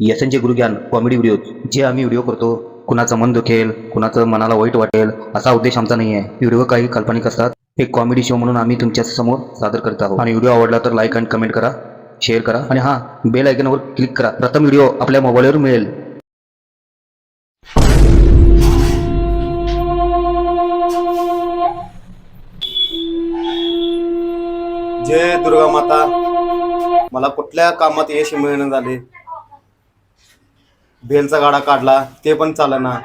यशनचे गुरुज्ञान comedy video जे आम्ही video करतो कुणाचं मन दुखेल कुणाचं मनाला वाईट वाटेल असा उद्देश आमचा नाही आहे. व्हिडिओ काही काल्पनिक असतात. एक कॉमेडी शो म्हणून आम्ही तुमच्यासमोर सादर करत आहोत. आणि व्हिडिओ आवडला तर लाईक अँड कमेंट करा शेअर करा. आणि हां बेल आयकनवर क्लिक करा. प्रथम व्हिडिओ आपल्या मोबाईलवर मिळेल. जय दुर्गा माता. मला कुठल्या कामात यश मिळणं झाले? भेलचा गाडा काढला ते पण चालना.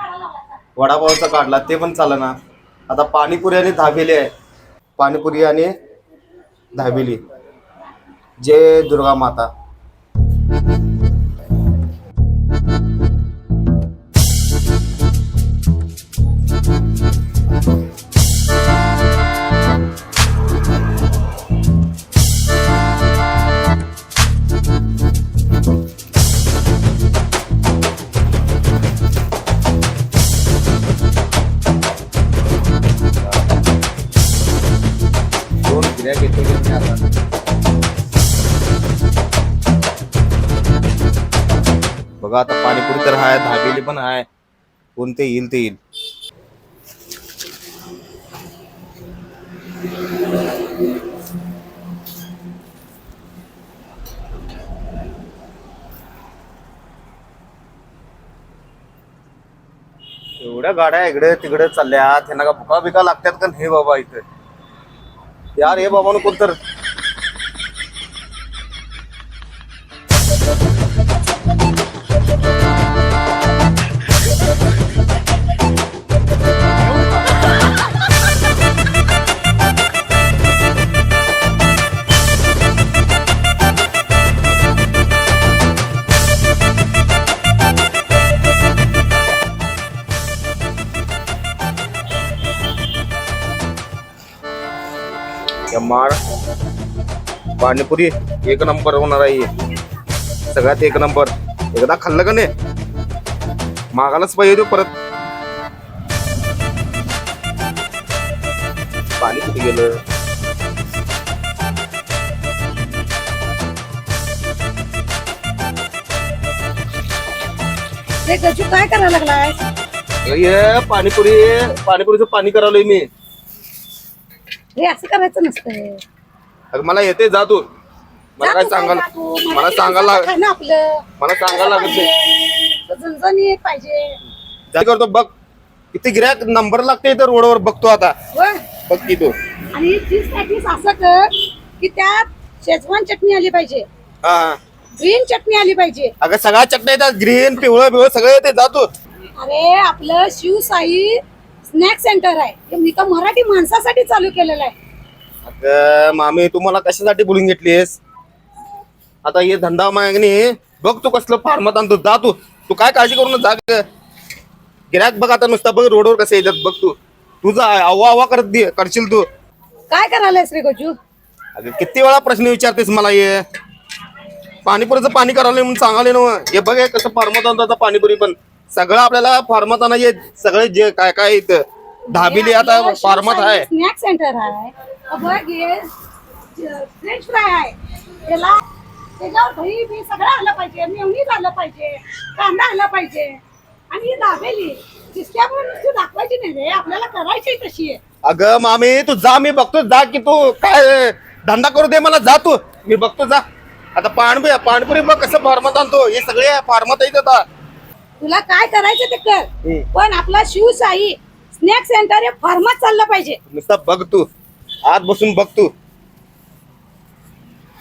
वडापावचा काढला ते पण चालना. आता पाणीपुरी आणि धाबेली आहे. पाणीपुरी आणि धाबेली. जय दुर्गा माता. कोणते येईल ते येईल. एवढ्या गाड्या इकडे तिकडे चालल्या त्यांना का भुका बिका लागतात का हे बाबा इथं? यार हे बाबा कोण पाणीपुरी एक नंबर होणार आहे. सगळ्यात एक नंबर. एकदा खाल्लं का नाही? मागायलाच पाहिजे तो परत. पाणी कुठे गेलं? गजू काय करायला लागलाय? ये पाणीपुरी पाणीपुरीचं पाणी करावलंय मी. असं करायचं नसतंय. अगं मला येते जा तू. मला काय सांगायला मला सांगायला ना आपलं. मला सांगायला लागत नाही. झणझणीत पाहिजे. काय करतो बघ. किती गिऱ्याक नंबर लागते इथं रोडवर बघतो आता. बघ की तू. आणि चीज पॅटीस असं कर की त्यात शेजवान चटणी आली पाहिजे. हा. ग्रीन चटणी आली पाहिजे. अगं सगळ्या चटण्या येतात. ग्रीन पिवळं पिवळं सगळं येते. जातो अरे आपलं शिवसाई स्नॅक सेंटर आहे. हे मी तर मराठी माणसासाठी चालू केलेलं आहे. अगं मामी तू मला कशासाठी बोलून घेतलीस आता हे धंदा मागणी बघ तू कसलं फार्मात आणतो जा तू. तू काय काळजी करून जा ग. गिऱ्हाईक बघ आता नुसता बघ रोडवर कसे येतात बघ तू. तुझा अव्वा अव्वा करत दे करशील तू. काय करायलायस रे गजू? अगं किती वेळा प्रश्न विचारतेस मला ये पाणीपुरीचं पाणी करायला म्हणून सांगाले ना हे बघ हे कसं फार्मात आणतो आता पाणीपुरी पण. सगळं आपल्याला फार्मात आणायचे सगळे जे काय काय इथं. धाबिली आता फार्मात आहे. स्नॅक सेंटर आहे. बघ हे फ्रेंच फ्राय आहे. त्याला त्याच्यावर दही बी सगळं आलं पाहिजे मेवणीच आलं पाहिजे कांदा आला पाहिजे. आणि ही दाबेली दिसल्यामुळे नुसती दाखवायची नाही रे आपल्याला करायची तशी आहे. अगं मामी तू जा मी बघतो जा की तू काय धंदा करू दे मला जा तू. मी बघतो जा. आता पाणी पाणीपुरी बघ कसं फार्मात आणतो. हे सगळे फार्मात येत आता. तुला काय करायचं ते कर. पण आपला शिवसाई स्नॅक सेंटर हे फार्मात चाललं पाहिजे. नुसता बघ तू. आत बसून बघ तू.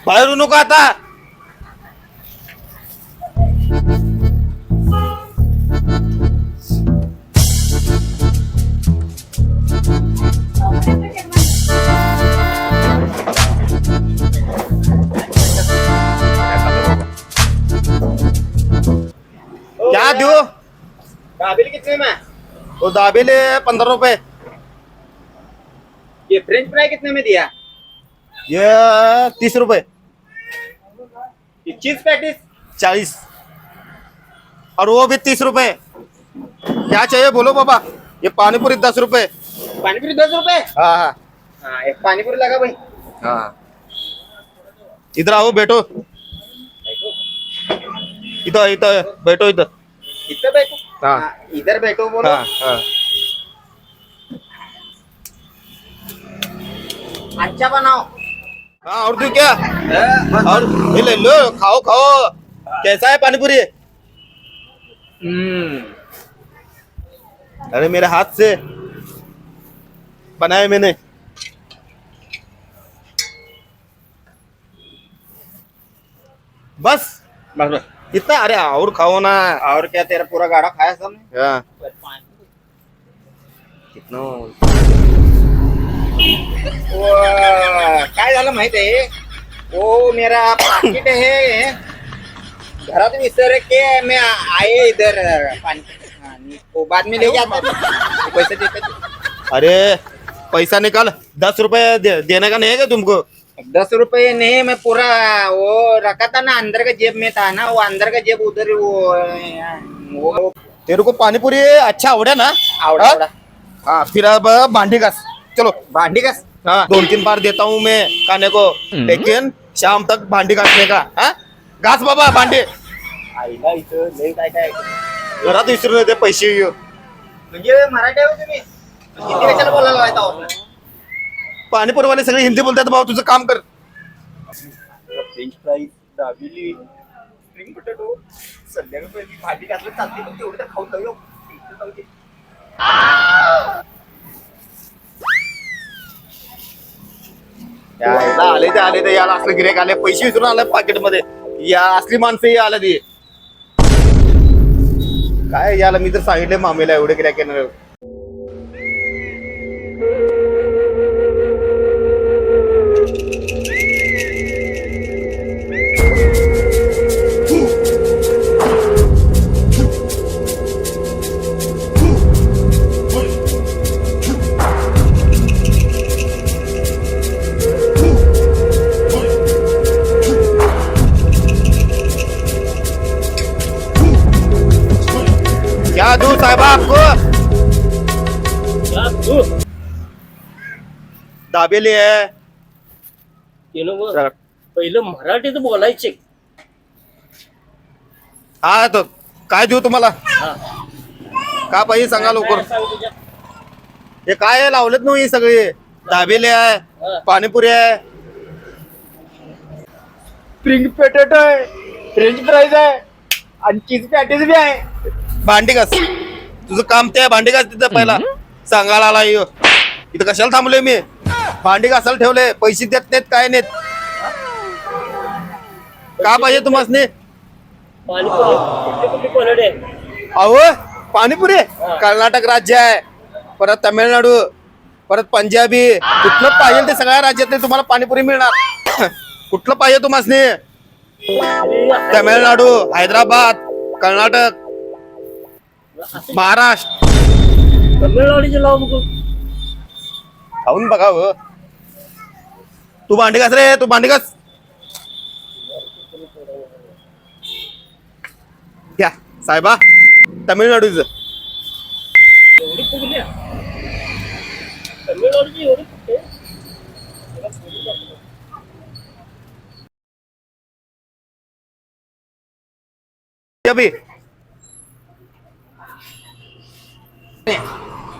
बाहेर नको आता. क्या दो दाबेली कितने में? वो दाबेले पंद्रह रुपए। ये फ्रेंच फ्राई कितने में दिया? ये तीस रुपए। ये चीज पैटीज चालीस। और वो भी तीस रुपए। क्या चाहिए बोलो बाबा ये पानी पूरी दस रुपए। पानीपुरी दस रुपए? हाँ हाँ। हाँ एक पानीपुरी लगा भाई। हाँ। इधर आओ बैठो। इथं इथं भेटो इथं इथं बैठो। हाँ। हाँ, इधर बैठो बोलो। हा हा। अच्छा बनाओ। हाँ और तू क्या? हाँ, और ले लो खाओ खाओ। कैसा है पानीपुरी? हम्म। अरे मेरे हाथ से बनाए मैंने। बस। बस बस। इतना अरे और खाओ ना। और क्या तेरा पूरा गाढ़ा खाया सबने? हाँ। कितना वो काय झालं माहित आहे मेरा पाकिट है। घरात विसर के मैं आए इधर पानी वो बाद में ले जाता। पैसे देते अरे पैसा निकाल दस रुपए दे, देने का नहीं है क्या तुमको? दस रुपये नहीं मैं पूरा. वो रखा था ना अंदर का जेब में था ना वो अंदर का जेब उधर वो वो. तेरे को पानीपुरी अच्छा आवड़ा ना? आवड़ा हाँ? आवड़ा. हाँ फिर अब भांडी घास चलो। भांडी का हाँ दोन तीन बार देता हूँ मैं खाने को। लेकिन शाम तक भांडी घासने का हाँ? घास बाबा भांडे। आईला इथं लय काय काय. घरात विसरून येते पैसे म्हणजे मराठी आहे हो तुम्ही कशाला बोलायला लावायचा? पाणीपुरीवाले सगळे हिंदी बोलतात भाऊ तुझं काम कर. French fries dabeli spring potato संध्याकाळी भाजी घातलं चालते पण तेवढं तर खाऊन जाऊ हो. इथं जाऊ दे. यायला आले ते आले ते याला असलं गिरेक आले पैसे विसरून आले पाकिटमध्ये या असली माणसं आलं ती. काय याला मी तर सांगितले मामेला एवढे गिऱ्हाईक येणार दाबेली है मग पहिलं मराठीत बोलायचे. हा तर काय देऊ तुम्हाला? हा. का पाहिजे सांगा लवकर. काय सांग तुझ्या? हे काय आहे? लावलेत ना ही सगळे. दाबेली आहे. हा. पाणीपुरी आहे. स्प्रिंग पोटॅटो आहे. फ्रेंच फ्राईज आहे. आणि चीज पॅटीस बी आहे. भांडी घास. तुझं काम ते आहे. भांडी घास तिथं पहिला. सांगायला आला ह्यो. इथं कशाला थांबलोय मी? भांडी घासायला ठेवले पैसे देत नाहीत काय नाहीत. का पाहिजे तुम्हाला अहो पाणीपुरी. कर्नाटक राज्य आहे. परत तमिळनाडू परत पंजाबी. कुठलं पाहिजे ते सगळ्या राज्यातले तुम्हाला पाणीपुरी मिळणार. कुठलं पाहिजे तुम्हाला तमिळनाडू हैदराबाद कर्नाटक महाराष्ट्र. बघू खाऊन बघा हो. तू भांडी घास रे तू भांडी घास. घ्या साहेबा तमिळनाडूच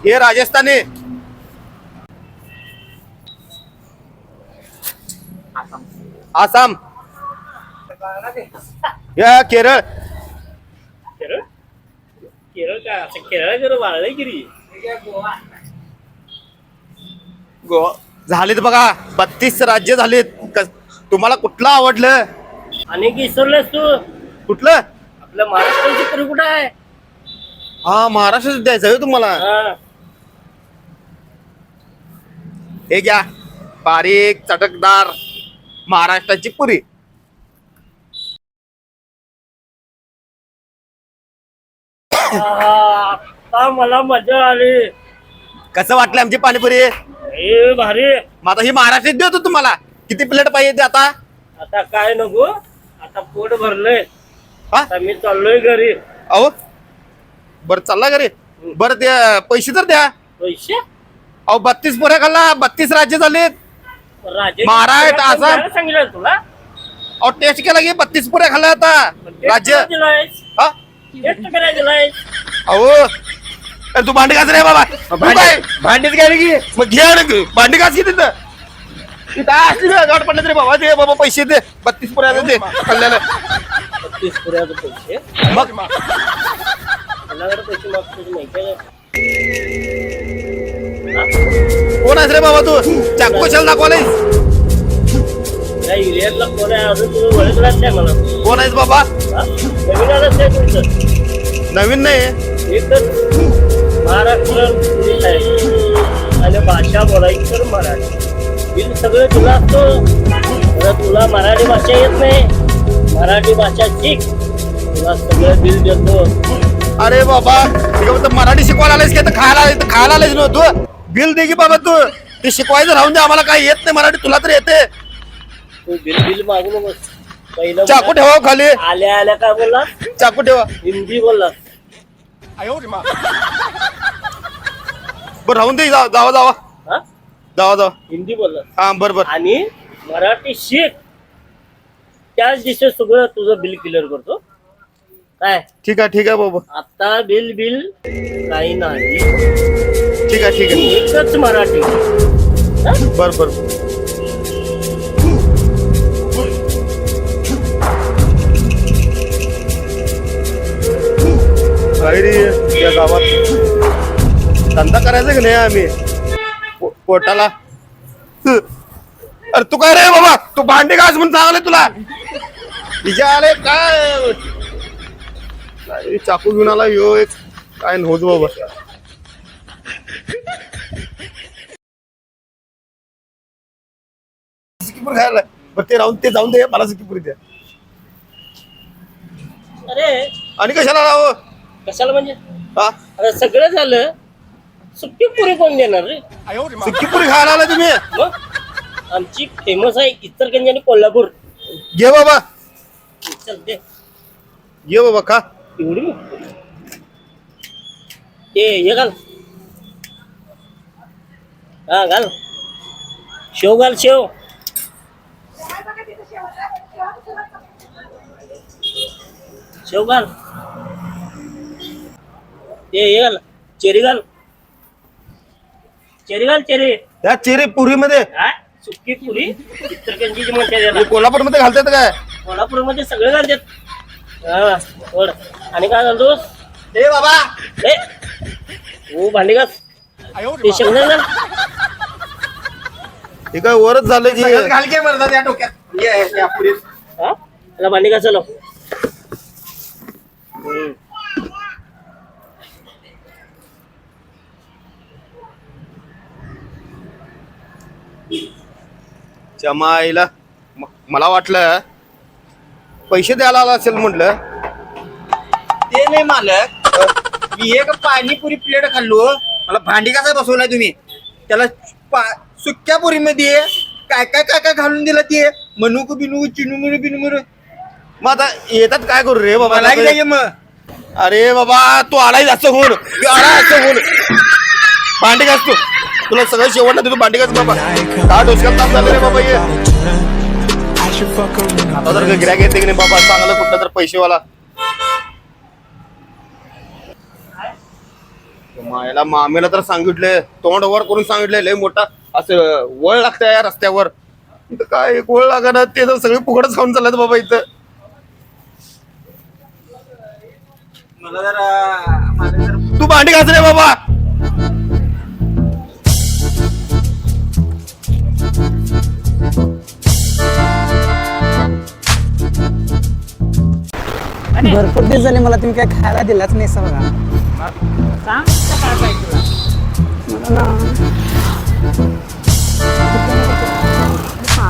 ये राजस्थानी. आसाम. या केरळ. केरळ? केरळ काय असं? केरळ जरा वाळलंय गिरी गो- झालीत बघा बत्तीस राज्य झालीत. क- तुम्हाला कुठलं आवडलं? आणि विसरलेस तू. कुठलं? आपल्या महाराष्ट्राची तरी कुठं आहे? हा महाराष्ट्र द्यायचं आहे हो तुम्हाला. हा. हे घ्या. बारीक चटकदार. महाराष्ट्राची पुरी. आता मला मजा आली. कसं वाटलं आमची पाणीपुरी? ए भारी. मग आता ही महाराष्ट्रात देतो तुम्हाला. किती प्लेट पाहिजे ते आता? आता काय नको? आता पोट भरलंय. हा? आता मी चाललोय घरी. अहो बर चालला घरी. बरं ते पैसे तर द्या. पैसे? अहो बत्तीस पुऱ्या खाल्ला बत्तीस राज्य झालेत. राजे महाराष्ट्र, आसाम. सांगितलं तुला? अहो टेस्ट केला की बत्तीस पुऱ्या खाल्ल्या आता. राज्य. हा? टेस्ट करायला अहो. अरे तू भांडी घास रे बाबा. तू काय भांडीच घ्यायला की? मग घे आणि भांडी घास की तिथं. तिथं असली ना गाठ पडले रे बाबा. दे बाबा पैसे दे. बत्तीस पुऱ्या दे. खाल्ल्याला. तीस पुऱ्याचे पैसे? मग? पैसे मागतो माहिती आहे का? कोण आहेस रे बाबा तू? चाकू कशाला दाखवायला एरियातला कोण आहे? अजून तुम्ही ओळखलाच नाही मला. कोण आहेस बाबा? हा? नवीन आलंच नाही तुमचं. नवीन नाही. महाराष्ट्र पोलीस आहे. आणि भाषा बोलायची तर मराठी. बिल सगळं तुला असतो. तुला मराठी भाषा येत नाही. मराठी भाषा शिक. तुला सगळं बिल देतो. अरे बाबा मराठी शिकवायला आलायस की? आता खायला खायला आलायस ना तू? बिल दे की बाबा तू. ते शिकवायचं राहून दे आम्हाला काही येत नाही मराठी तुला तर येते. तू बिल बिल मागू. नकोस पहिलं चाकू ठेवा हो खाली. आल्या आल्या काय बोलला? चाकू ठेवा. हिंदी बोलला. बरं राहून दे जा- जावा जावा. हा? जावा जावा. हिंदी बोलला. हा बरं बरं. आणि मराठी शिक. त्याच दिवशी सगळं तुझं बिल क्लिअर करतो. काय ठीक आहे ठीक आहे बाबा। आता बिल बिल काही नाही। ठीक आहे ठीक आहे एकच मराठी। हा? बरं बरं। या गावात? धंदा करायचा की नाही आम्ही? पो- पोटाला? अरे तू काय रे बाबा? तू भांडी घास म्हणून सांगले तुला? तिच्या आले काय? चाकू घेऊन आला यो एक. काय नव्हतं बाबा. सिक्कीपूर खायला? बरं ते राहून ते जाऊन दे मला सिक्कीपुरी द्या. अरे आणि कशाला राहू कशाला म्हणजे? हा? आता सगळं झालं. सुट्टी पुरी कोण देणार रे? सिक्कीपुरी खायला आला तुम्ही? मग? आमची फेमस आहे इचलकरंजी आणि कोल्हापूर. घे बाबा. चल दे. घे बाबा खा. एवढी मोठी. ते हे घाल. हा घाल. शेव घाल शेव. शेव घाल. ते हे घाल. चेरी घाल. चेरी घाल चेरी. त्या चिरे पुरी मध्ये सुकी पुरी? इचलकरंजीची म्हणते कोल्हापूरमध्ये घालतात काय? कोल्हापूरमध्ये सगळे घालतात. हा वड. आणि काय घालतोस ए बाबा. ए हो भांडी घास. ते घाल हे काय वरच झालं की? सगळ्यात घाल के मरदा त्या डोक्यात. ये, या पुरीत. हा? त्याला भांडी घास चलो जमाईला म- मला वाटलं पैसे द्यायला आला असेल म्हटलं. ते नाही मालक. मी एक पाणीपुरी प्लेट खाल्लो. मला भांडी कसा बसवलाय तुम्ही. त्याला पा- सुक्या पुरीमध्ये काय काय काय काय घालून दिलं ते? मनुक बिनुक चिनुमुर बिनुमुर. मग आता येतात काय करू रे बाबा? मला की मग. अरे बाबा तू आलाय जास्त होऊन. तू आला जास्त होऊन. भांडी घास तू. तुला सगळं शेवटला देतो. भांडी घास बाबा. का डोसक्यात ताप झालं रे बाबा ये. आता जर गिरायक येते की नाही बाबा? चांगलं कुठलं तर पैसेवाला. मायला मामेला तर सांगितले तोंड वर करून सांगितले लय मोठा असं वळ लागतं या रस्त्यावर. इथं काय एक वळ लागणार ते तर सगळे फुकटच खाऊन चालत बाबा इथं. मला जरा मला जरा तू भांडी घास रे बाबा. भरपूर दिवस झाले मला तुम्ही काय खायला दिलाच नाही असं बघा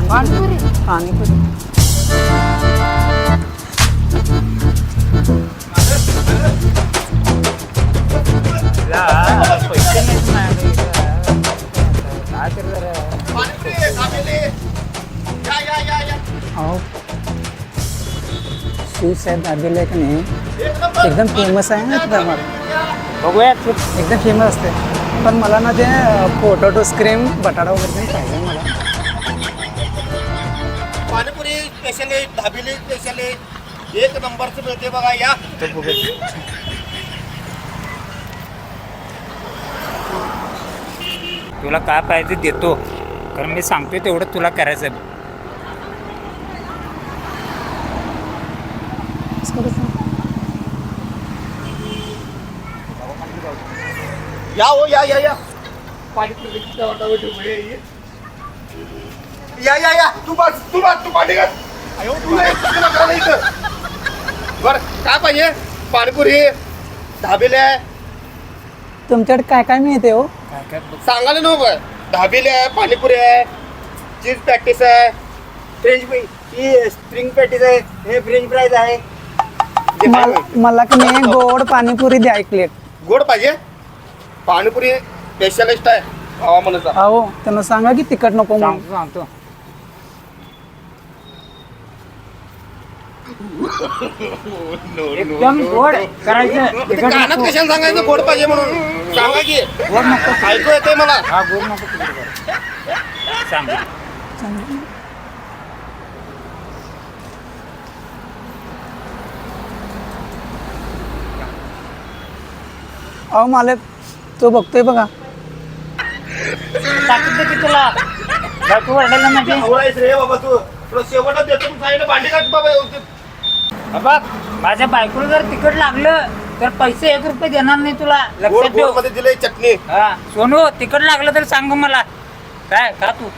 मला ना पाणीपुरी अहो स्वीट्स आहेत दार्जिलिंग का नाही एकदम फेमस आहे ना तिथं मग बघूया एकदम फेमस असते. पण मला ना ते पोटॅटो स्क्रीम बटाटा वगैरे पाहिजे मला. पाणीपुरी स्पेशल आहे दाबेली स्पेशल आहे. एक नंबरचं मिळते बघा या. तुला काय पाहिजे देतो. कारण मी सांगतोय तेवढं तुला करायचं आहे. या हो या या या. या या या. तू बस तू बस तू पाठी घाल अयो, तू नाही, तू नका ना इथं. बर काय पाहिजे? पाणीपुरी धाबेले. आहे तुमच्याकडे काय काय मिळते हो? काय काय? बघ. सांगायला नको. धाबेले आहे पाणीपुरी आहे चीज पॅटीस आहे फ्रेंच फ्राई ही स्प्रिंग पॅटीज आहे हे फ्रेंच फ्राईज आहे. जे काय मला पाहिजे. मला की नाही गोड पाणीपुरी द्या एक प्लेट गोड पाहिजे? पाणीपुरी स्पेशलिस्ट आहे हवामानाचा. अहो त्यांना सांगा की तिखट नको म्हणून. सांगतो सांगतो. एकदम गोड करायचं. ते कानात कशाला सांगायचं? गोड पाहिजे म्हणून. सांगा की. गोड नको ऐकू येते मला. हा गोड नको तिकडे कर. सांग अहो मालक तो बघतोय बघा. की तुला? बायको वरडायला म्हणजे? आवडायचं रे बाबा तू. तुला शेवटच देतो. तू सांगितलं भांडी काढ बाबा व्यवस्थित. बघ माझ्या बायकोला जर तिकट लागलं तर पैसे एक रुपये देणार नाही तुला. गोड लक्षात गोड ठेव. मध्ये दिले चटणी. हा सोनू तिकट लागलं तर सांग मला. काय का तू.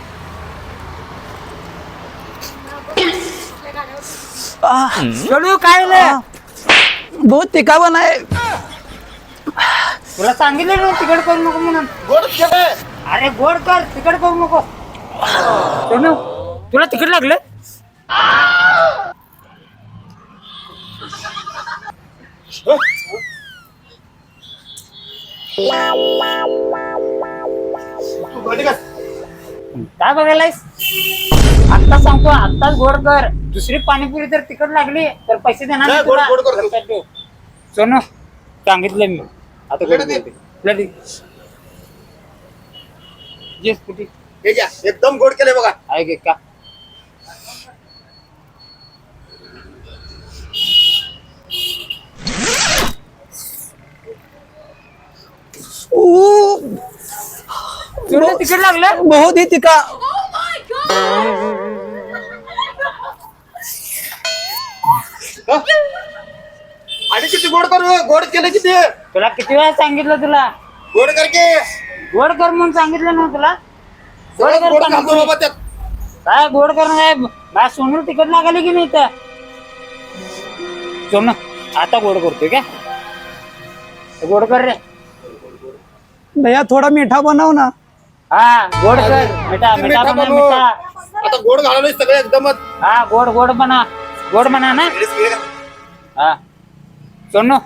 आह, सोनू काय झालं? बहुत तिखा बनाय तुला सांगितलं ना तिकट करू नको म्हणून. गोड अरे गोड कर तिकट करू नको. सोनू तुला तिकट लागलं? तू काय बघायलायस? आत्ता सांगतो आत्ताच गोड कर. दुसरी पाणीपुरी जर तिकट लागली तर पैसे देणार नाही, नाही गोड- तुला. गोड कर. लक्षात ठेव. सोनू सांगितलं मी. आता. ये स्कूटी हे घ्या. एकदम गोड केले बघा. आहे की तिकट लागलं? बहुत ही तिखा हं? आणि किती गोड करू गोड केले किती? तुला किती वेळा सांगितलं तुला? गोड कर की. गोड कर म्हणून सांगितलं ना तुला. गोड सगळं कर गोड घालतो पाणीपुरी. बाबा त्यात. काय गोड कर माझ्या सोनू तिकट लागाली की नाही तर सोनू आता गोड करतोय का गोड कर रे. भैया थोडा मीठा बनव ना. हा गोड कर. मिठा मिठा मिठा बना बनवू? मिठा. आता गोड घालवले सगळे एकदमच. हा गोड गोड बना. गोड बना ना. हा. सोनू.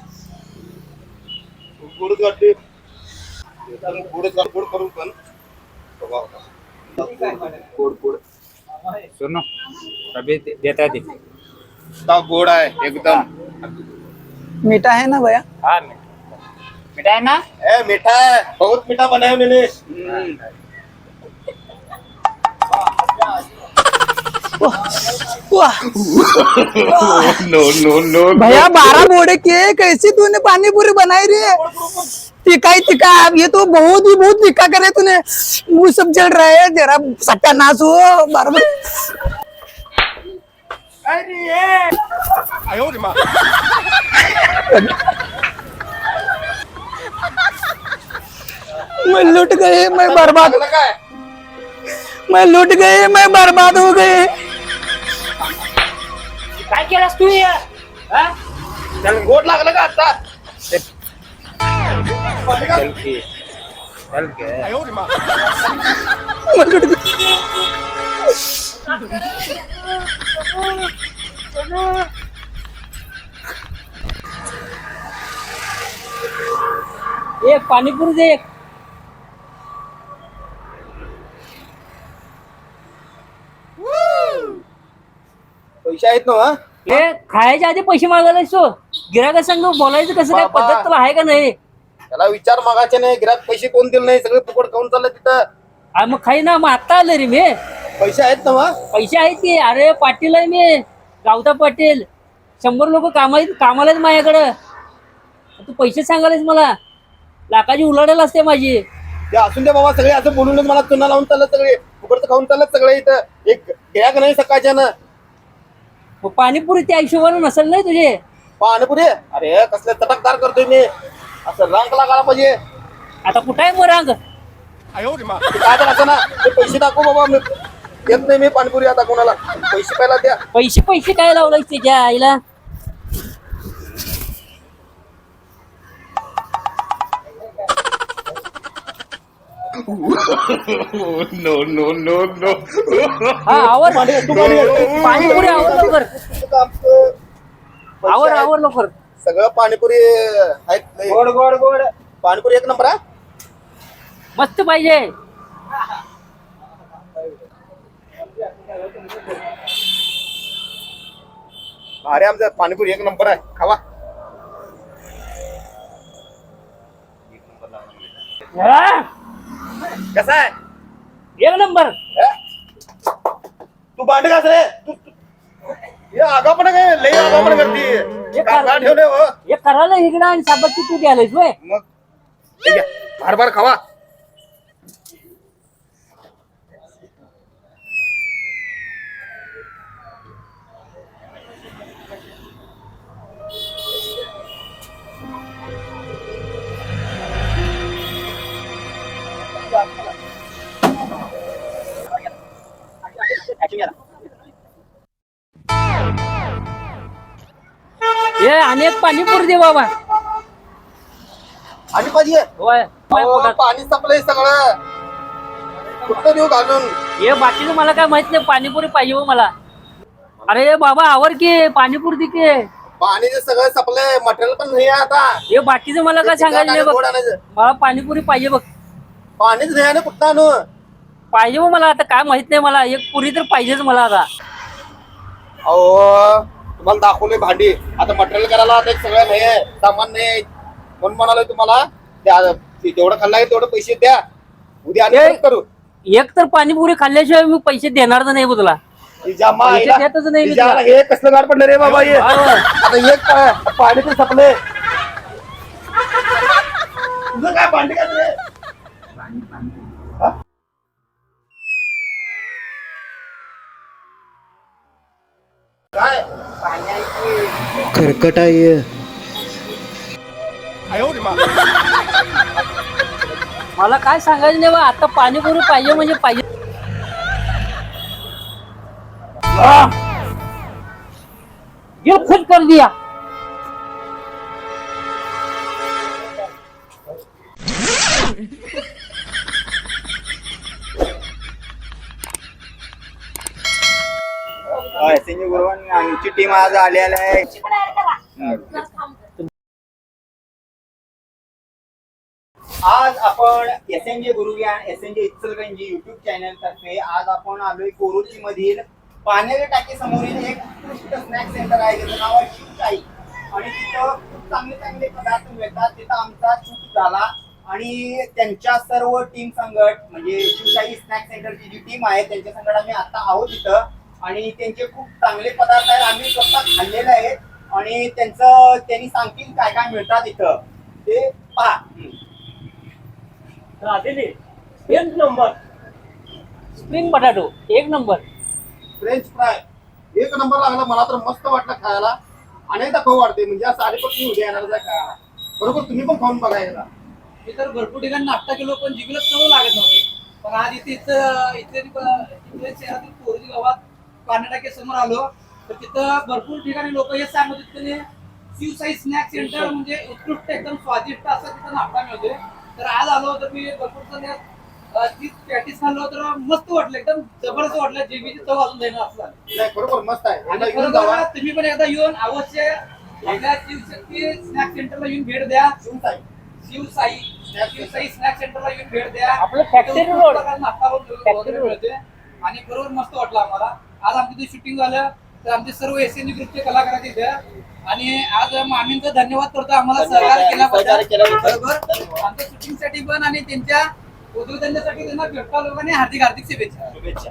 गोड घातली गोड घाल- गोड करून पण. गोड गोड सोनू अभी दे- देता दे. आता गोड आहे एकदम. मीठा है ना भैया? हा मिठा मिठा आहे ना? ए मीठा है बहुत मीठा बनाया मैंने. वाह नो नो नो भैया, बारह बोड़े के कैसी तूने पानी पूरी बनाई रही है? तिखा ही तिखा अब ये तो बहुत ही, बहुत तिखा करे तूने। मुँह सब जल रहा है तेरा सत्यानाश हो बार बार आयो रे माँ लुट गए, मैं बर्बाद मैं लुट गए, मैं बर्बाद हो गए। काय केलास तू हे? हा? त्याला गोड लागलं का आता चल की. चल की. आयो रे माँ मैं लुट गए ए पाणीपुरी दे एक. पैसे आहेत ना हा? खायच्या आधी पैसे मागायला सो गिराका संग बोलायचं कसं काय? बाबा. पद्धत तुला आहे का नाही? त्याला विचार मागायचे नाही. गिरात पैसे कोण दिले नाही? सगळे फुकट खाऊन चाललं तिथं. आ, मग खाई ना मग आत्ता आलं रे मी. पैसे आहेत ना पैसे आहेत की? अरे पाटील आहे मी. गावता पाटील. शंभर लोक कामा कामाला आहेत माझ्याकडं. तू पैसे सांगायलास मला. लाखाची उलाढाल असते माझी. ते असून दे बाबा सगळे असं बोलूनच मला चुना लावून चालत सगळे. फुकटचं खाऊन चालत सगळे इथं. एक गिराक नाही सकाळच्या ना मग पाणीपुरी त्या हिशोबाने नसेल नाही तुझे? पाणीपुरी? अरे कसले चटकदार करतोय मी. असं रंग लागायला पाहिजे. आता कुठं आहे मोरांग ते काय तर असं ना ते पैसे दाखव बाबा मी येत नाही मी पाणीपुरी आता कोणाला. पैसे पहिला द्या. पैसे पैसे काय लावलाय त्याच्या आईला? हा आवर पाणीपुरी आवर लवकर. आवर आवर लवकर. सगळं पाणीपुरी आहेत लय. गोड गोड गोड. पाणीपुरी एक नंबर आहे मस्त पाहिजे. अरे आमचं पाणीपुरी एक नंबर आहे. खावा. हा, कसा आहे? एक नंबर. हे? तू भांड घास रे. तू तू- हे आगा पण काय लई आगा पण करते. ठेवले हो. हे करायला इकडं आणि साबाची तू द्यायलास होय? मग. हे घ्या. बार बार खावा. हे अनेक पाणीपुरी दे बाबा. आणि पाहिजे होय होय अहो, पोटात. पाणी संपलंय सगळं. कुठं देऊ घालून? हे बाकीचं मला काय माहीत नाही पाणीपुरी पाहिजे हो मला. अरे बाबा आवर की पाणीपुरी दे की. पाणी जे सगळं संपलंय मटेरियल पण नाही आहे आता. हे बाकीचं मला काय सांगायचं नाही बघ. गोड आणायचं. मला पाणीपुरी पाहिजे बघ. पाणीच नाही आणि कुठं आणू? पाहिजे हो मला आता काय माहीत नाही मला. एक पुरी तर पाहिजेच मला आता. अहो तुम्हाला दाखवले भांडी. आता मटेरियल करायला आता एक सगळं नाही आहे. सामान नाही आहे. म्हणून म्हणालोय तुम्हाला? त्या- ते तेवढं खाल्लं आहे तेवढं पैसे द्या. उद्या आणि! परत करू. एक तर पाणीपुरी खाल्ल्याशिवाय मी पैसे देणार नाही पैसे देतच नाही मी. हे कसलं गाड पडलं रे बाबा हे? हा, हा. आता एक काय पाणी तर संपले. तुझं काय भांडी काय खरकट आहे मला काय सांगायचं नाही बा आता पाणीपुरी पाहिजे म्हणजे पाहिजे! ये खुद कर दिया. आमची टीम आज आलेली आहे. आज आपण एस एन जे गुरुज्ञान एस एन जे इचलगंजी युट्यूब चॅनल तर्फे आज आपण आलोय कोरोची मधील पाण्याच्या टाकीसमोरील एक उत्कृष्ट स्नॅक सेंटर आहे. ज्याचं नाव आहे शिवशाही आणि तिथं खूप चांगले चांगले पदार्थ मिळतात. तिथं आमचा चूक झाला. आणि त्यांच्या सर्व टीम संगट म्हणजे शिवशाही स्नॅक सेंटरची जी टीम आहे त्यांच्या संगट आम्ही आता आहोत तिथं आणि त्यांचे खूप चांगले पदार्थ आहेत. आम्ही स्वतः खाल्लेले आहेत. आणि त्यांचं त्यांनी सांगतील काय काय मिळतात इथं. ते पहा. राधेले एक नंबर. स्प्रिंग बटाटो एक नंबर. फ्रेंच फ्राय एक नंबर लागला. मला तर मस्त वाटलं खायला. अनेकदा खाऊ वाटते म्हणजे असं आलेपासून उद्या येणार आहे खायला बरोबर तुम्ही पण खाऊन बघा एकदा. मी तर भरपूर ठिकाणी नाश्ता केलो पण जिगलं चव लागत नव्हती. पण आज इथे इथं इथे इथे शहरातील कोरजी गावात पाण्याटाके समोर आलो तर तिथं भरपूर ठिकाणी लोक हे सांगत होते की शिवसाई स्नॅक सेंटर म्हणजे उत्कृष्ट एकदम स्वादिष्ट असं तिथं नाश्ता मिळतोय तर आज आलो तर मी भरपूर पॅटीस खाल्लो तर मस्त वाटलं एकदम जबरदस्त वाटलं. जेबीची चव अजून जाईना असं झालं. नाही बरोबर मस्त आहे. एकदा आणि घेऊन जावा. खरोखर तुम्ही पण एकदा येऊन अवश्य आपल्या शिवशक्ती स्नॅक सेंटरला येऊन भेट द्या. शिवशाही. शिवसाई शिवसाई स्नॅक सेंटरला येऊन भेट द्या. आपलं नाश्ता. मिळते. आणि बरोबर मस्त वाटलं आम्हाला. आज आमचं शूटिंग झालं तर आमचे सर्व एस एन ग्रुपचे कलाकार इथे. आणि आज मामींचा धन्यवाद करतो आम्हाला सहकार्य केल्याबद्दल. केल्याबद्दल. बरोबर आमच्या शूटिंगसाठी पण आणि त्यांच्या उद्योगधंद्यासाठी त्यांना भेटता लोकांनी हार्दिक हार्दिक शुभेच्छा. शुभेच्छा.